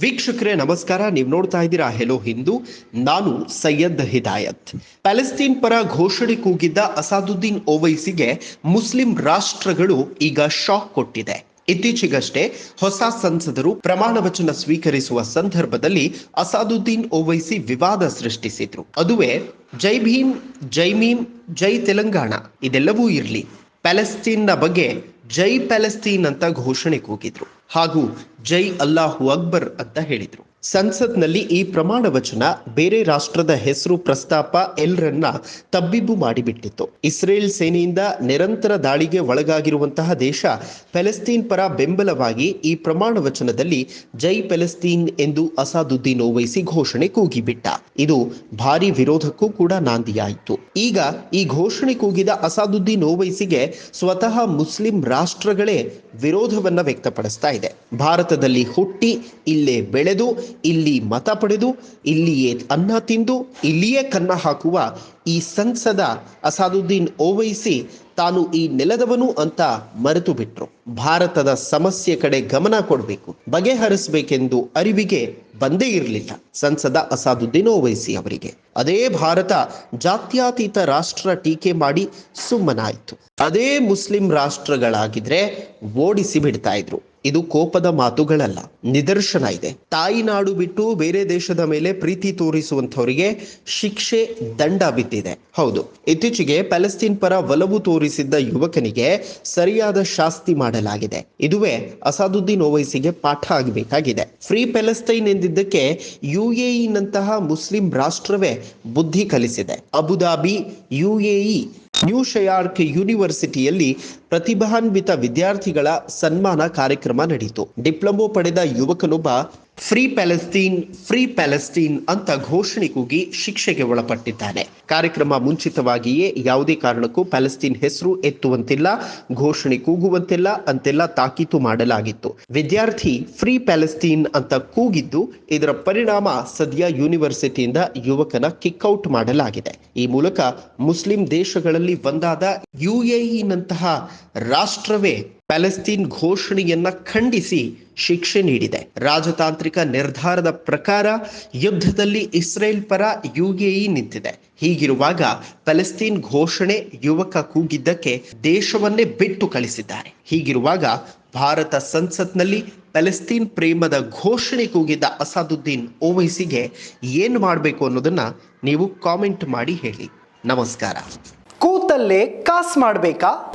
ವೀಕ್ಷಕರೇ, ನಮಸ್ಕಾರ. ನೀವು ನೋಡ್ತಾ ಇದ್ದೀರಾ ಹೆಲೋ ಹಿಂದೂ ನಾನು ಸೈಯದ್ ಹಿದಾಯತ್. ಪ್ಯಾಲೆಸ್ತೀನ್ ಪರ ಘೋಷಣೆ ಕೂಗಿದ್ದ ಅಸಾದುದ್ದೀನ್ ಓವೈಸಿಗೆ ಮುಸ್ಲಿಂ ರಾಷ್ಟ್ರಗಳು ಈಗ ಶಾಕ್ ಕೊಟ್ಟಿದೆ. ಇತ್ತೀಚೆಗಷ್ಟೇ ಹೊಸ ಸಂಸದರು ಪ್ರಮಾಣ ವಚನ ಸ್ವೀಕರಿಸುವ ಸಂದರ್ಭದಲ್ಲಿ ಅಸಾದುದ್ದೀನ್ ಓವೈಸಿ ವಿವಾದ ಸೃಷ್ಟಿಸಿದ್ರು. ಅದುವೇ ಜೈ ಭೀಮ್, ಜೈ ಮೀಮ್, ಜೈ ತೆಲಂಗಾಣ, ಇದೆಲ್ಲವೂ ಇರಲಿ. ಪ್ಯಾಲೆಸ್ತೀನ್ನ ಬಗ್ಗೆ ಜೈ ಪ್ಯಾಲೆಸ್ತೀನ್ ಅಂತ ಘೋಷಣೆ ಕೂಗಿದ್ರು ಹಾಗೂ ಜೈ ಅಲ್ಲಾಹು ಅಕ್ಬರ್ ಅಂತ ಹೇಳಿದ್ರು. ಸಂಸತ್ನಲ್ಲಿ ಈ ಪ್ರಮಾಣ ವಚನ ಬೇರೆ ರಾಷ್ಟ್ರದ ಹೆಸರು ಪ್ರಸ್ತಾಪ ಎಲ್ರನ್ನ ತಬ್ಬಿಬ್ಬು ಮಾಡಿಬಿಟ್ಟಿತ್ತು. ಇಸ್ರೇಲ್ ಸೇನೆಯಿಂದ ನಿರಂತರ ದಾಳಿಗೆ ಒಳಗಾಗಿರುವಂತಹ ದೇಶ ಪ್ಯಾಲೆಸ್ತೀನ್ ಪರ ಬೆಂಬಲವಾಗಿ ಈ ಪ್ರಮಾಣ ವಚನದಲ್ಲಿ ಜೈ ಪ್ಯಾಲೆಸ್ತೀನ್ ಎಂದು ಅಸಾದುದ್ದೀನ್ ಓವೈಸಿ ಘೋಷಣೆ ಕೂಗಿಬಿಟ್ಟ. ಇದು ಭಾರಿ ವಿರೋಧಕ್ಕೂ ಕೂಡ ನಾಂದಿಯಾಯಿತು. ಈಗ ಈ ಘೋಷಣೆ ಕೂಗಿದ ಅಸಾದುದ್ದೀನ್ ಓವೈಸಿಗೆ ಸ್ವತಃ ಮುಸ್ಲಿಂ ರಾಷ್ಟ್ರಗಳೇ ವಿರೋಧವನ್ನ ವ್ಯಕ್ತಪಡಿಸ್ತಾ ಇದೆ. ಭಾರತದಲ್ಲಿ ಹುಟ್ಟಿ ಇಲ್ಲೇ ಬೆಳೆದು ಇಲ್ಲಿ ಮತ ಪಡೆದು, ಇಲ್ಲಿಯೇ ಅನ್ನ ತಿಂದು, ಇಲ್ಲಿಯೇ ಕನ್ನ ಹಾಕುವ ಈ ಸಂಸದ ಅಸಾದುದ್ದೀನ್ ಓವೈಸಿ ತಾನು ಈ ನೆಲದವನು ಅಂತ ಮರೆತು ಬಿಟ್ರು ಭಾರತದ ಸಮಸ್ಯೆ ಕಡೆ ಗಮನ ಕೊಡಬೇಕು, ಬಗೆಹರಿಸಬೇಕೆಂದು ಅರಿವಿಗೆ ಬಂದೇ ಇರಲಿಲ್ಲ ಸಂಸದ ಅಸಾದುದ್ದೀನ್ ಓವೈಸಿ ಅವರಿಗೆ. ಅದೇ ಭಾರತ ಜಾತ್ಯಾತೀತ ರಾಷ್ಟ್ರ ಟೀಕೆ ಮಾಡಿ ಸುಮ್ಮನಾಯಿತು. ಅದೇ ಮುಸ್ಲಿಂ ರಾಷ್ಟ್ರಗಳಾಗಿದ್ರೆ ಓಡಿಸಿ ಬಿಡ್ತಾ ಇದ್ರು. ಇದು ಕೋಪದ ಮಾತುಗಳಲ್ಲ, ನಿದರ್ಶನ ಇದೆ. ತಾಯಿ ನಾಡು ಬಿಟ್ಟು ಬೇರೆ ದೇಶದ ಮೇಲೆ ಪ್ರೀತಿ ತೋರಿಸುವಂತವರಿಗೆ ಶಿಕ್ಷೆ ದಂಡ ಬಿದ್ದಿದೆ. ಹೌದು, ಇತ್ತೀಚೆಗೆ ಪ್ಯಾಲೆಸ್ತೀನ್ ಪರ ಒಲವು ತೋರಿಸಿದ್ದ ಯುವಕನಿಗೆ ಸರಿಯಾದ ಶಾಸ್ತಿ ಮಾಡಲಾಗಿದೆ. ಇದುವೇ ಅಸಾದುದ್ದೀನ್ ಓವೈಸಿಗೆ ಪಾಠ ಆಗಬೇಕಾಗಿದೆ. ಫ್ರೀ ಪ್ಯಾಲೆಸ್ತೈನ್ ಎಂದಿದ್ದಕ್ಕೆ ಯುಎಇನಂತಹ ಮುಸ್ಲಿಂ ರಾಷ್ಟ್ರವೇ ಬುದ್ಧಿ ಕಲಿಸಿದೆ. Abu Dhabi UAE New York ಯೂನಿವರ್ಸಿಟಿಯಲ್ಲಿ ಪ್ರತಿಭಾನ್ವಿತ ವಿದ್ಯಾರ್ಥಿಗಳ ಸನ್ಮಾನ ಕಾರ್ಯಕ್ರಮ ನಡೆಯಿತು. ಡಿಪ್ಲೊಮೊ ಪಡೆದ ಯುವಕನೊಬ್ಬ ಫ್ರೀ ಪ್ಯಾಲೆಸ್ತೀನ್ ಫ್ರೀ ಪ್ಯಾಲೆಸ್ತೀನ್ ಅಂತ ಘೋಷಣೆ ಕೂಗಿ ಶಿಕ್ಷೆಗೆ ಒಳಪಟ್ಟಿದ್ದಾನೆ. ಕಾರ್ಯಕ್ರಮ ಮುಂಚಿತವಾಗಿಯೇ ಯಾವುದೇ ಕಾರಣಕ್ಕೂ ಪ್ಯಾಲೆಸ್ತೀನ್ ಹೆಸರು ಎತ್ತುವಂತಿಲ್ಲ, ಘೋಷಣೆ ಕೂಗುವಂತಿಲ್ಲ, ಅಂತೆಲ್ಲ ತಾಕೀತು ಮಾಡಲಾಗಿತ್ತು. ವಿದ್ಯಾರ್ಥಿ ಫ್ರೀ ಪ್ಯಾಲೆಸ್ತೀನ್ ಅಂತ ಕೂಗಿದ್ದು, ಇದರ ಪರಿಣಾಮ ಸದ್ಯ ಯೂನಿವರ್ಸಿಟಿಯಿಂದ ಯುವಕನ ಕಿಕ್ಔಟ್ ಮಾಡಲಾಗಿದೆ. ಈ ಮೂಲಕ ಮುಸ್ಲಿಂ ದೇಶಗಳಲ್ಲಿ ಒಂದಾದ ಯುಎಇನಂತಹ ರಾಷ್ಟ್ರವೇ ಪ್ಯಾಲೆಸ್ತೀನ್ ಘೋಷಣೆಯನ್ನ ಖಂಡಿಸಿ ಶಿಕ್ಷೆ ನೀಡಿದೆ. ರಾಜತಾಂತ್ರಿಕ ನಿರ್ಧಾರದ ಪ್ರಕಾರ ಯುದ್ಧದಲ್ಲಿ ಇಸ್ರೇಲ್ ಪರ ಯುಎಇ ನಿಂತಿದೆ. ಹೀಗಿರುವಾಗ ಪ್ಯಾಲೆಸ್ತೀನ್ ಘೋಷಣೆ ಯುವಕ ಕೂಗಿದ್ದಕ್ಕೆ ದೇಶವನ್ನೇ ಬಿಟ್ಟು ಕಳಿಸಿದ್ದಾರೆ. ಹೀಗಿರುವಾಗ ಭಾರತ ಸಂಸತ್ನಲ್ಲಿ ಪ್ಯಾಲೆಸ್ತೀನ್ ಪ್ರೇಮದ ಘೋಷಣೆ ಕೂಗಿದ್ದ ಅಸಾದುದ್ದೀನ್ ಓವೈಸಿಗೆ ಏನು ಮಾಡಬೇಕು ಅನ್ನೋದನ್ನ ನೀವು ಕಾಮೆಂಟ್ ಮಾಡಿ ಹೇಳಿ. ನಮಸ್ಕಾರ. ಕೂತಲ್ಲೇ ಕಾಸ್ ಮಾಡಬೇಕಾ?